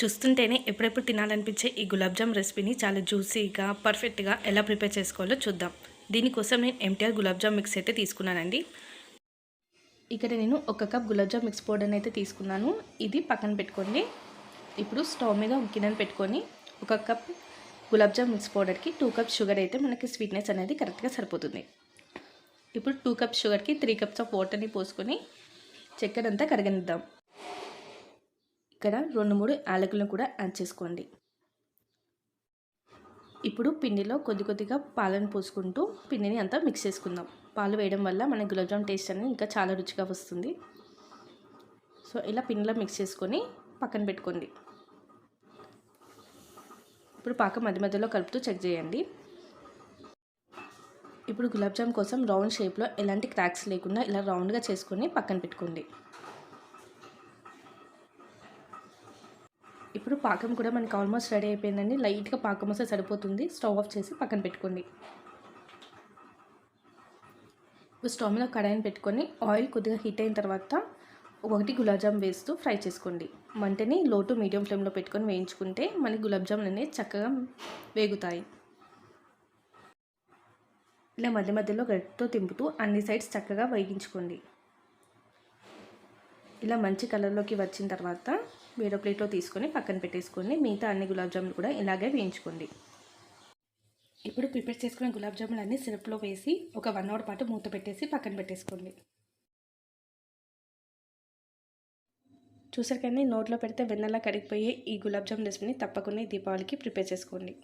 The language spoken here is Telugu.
చూస్తుంటేనే ఎప్పుడెప్పుడు తినాలనిపించే ఈ గులాబ్జామ్ రెసిపీని చాలా జ్యూసీగా పర్ఫెక్ట్గా ఎలా ప్రిపేర్ చేసుకోవాలో చూద్దాం. దీనికోసం నేను ఎంటీఆర్ గులాబ్జామ్ మిక్స్ అయితే తీసుకున్నానండి. ఇక్కడ నేను ఒక కప్ గులాబ్జామ్ మిక్స్ పౌడర్ని అయితే తీసుకున్నాను. ఇది పక్కన పెట్టుకోండి. ఇప్పుడు స్టవ్ మీద గిన్నెను పెట్టుకొని ఒక కప్ గులాబ్జామ్ మిక్స్ పౌడర్కి టూ కప్ షుగర్ అయితే మనకి స్వీట్నెస్ అనేది కరెక్ట్గా సరిపోతుంది. ఇప్పుడు టూ కప్స్ షుగర్కి త్రీ కప్స్ ఆఫ్ వాటర్ని పోసుకొని చక్కెర అంతా కరగనిద్దాం. ఇక్కడ రెండు మూడు యాలకులను కూడా యాడ్ చేసుకోండి. ఇప్పుడు పిండిలో కొద్ది కొద్దిగా పాలను పోసుకుంటూ పిండిని అంతా మిక్స్ చేసుకుందాం. పాలు వేయడం వల్ల మన గులాబ్జామ్ టేస్ట్ అనేది ఇంకా చాలా రుచిగా వస్తుంది. సో ఇలా పిండిలో మిక్స్ చేసుకొని పక్కన పెట్టుకోండి. ఇప్పుడు పాక మధ్య మధ్యలో కలుపుతూ చెక్ చేయండి. ఇప్పుడు గులాబ్జామ్ కోసం రౌండ్ షేప్లో ఎలాంటి క్రాక్స్ లేకుండా ఇలా రౌండ్గా చేసుకొని పక్కన పెట్టుకోండి. ఇప్పుడు పాకం కూడా మనకి ఆల్మోస్ట్ రెడీ అయిపోయిందండి. లైట్గా పాకం వస్తే సరిపోతుంది. స్టవ్ ఆఫ్ చేసి పక్కన పెట్టుకోండి. ఇప్పుడు స్టవ్ మీద కడాయిని పెట్టుకొని ఆయిల్ కొద్దిగా హీట్ అయిన తర్వాత ఒకటి గులాబ్జామ్ వేస్తూ ఫ్రై చేసుకోండి. మంటని లో టు మీడియం ఫ్లేమ్లో పెట్టుకొని వేయించుకుంటే మనకి గులాబ్జాములు అనేవి చక్కగా వేగుతాయి. ఇలా మధ్య మధ్యలో గట్టితో తింపుతూ అన్ని సైడ్స్ చక్కగా వేగించుకోండి. ఇలా మంచి కలర్లోకి వచ్చిన తర్వాత వేరే ప్లేట్లో తీసుకొని పక్కన పెట్టేసుకోండి. మిగతా అన్ని గులాబ్ జాములు కూడా ఇలాగే వేయించుకోండి. ఇప్పుడు ప్రిపేర్ చేసుకున్న గులాబ్ జాములు అన్ని సిరప్లో వేసి ఒక వన్ అవర్ పాటు మూత పెట్టేసి పక్కన పెట్టేసుకోండి. చూసారు కానీ నోట్లో పెడితే వెన్నెలా కడిగిపోయే ఈ గులాబ్ జామ్ రెసిపీని తప్పకుండా దీపావళికి ప్రిపేర్ చేసుకోండి.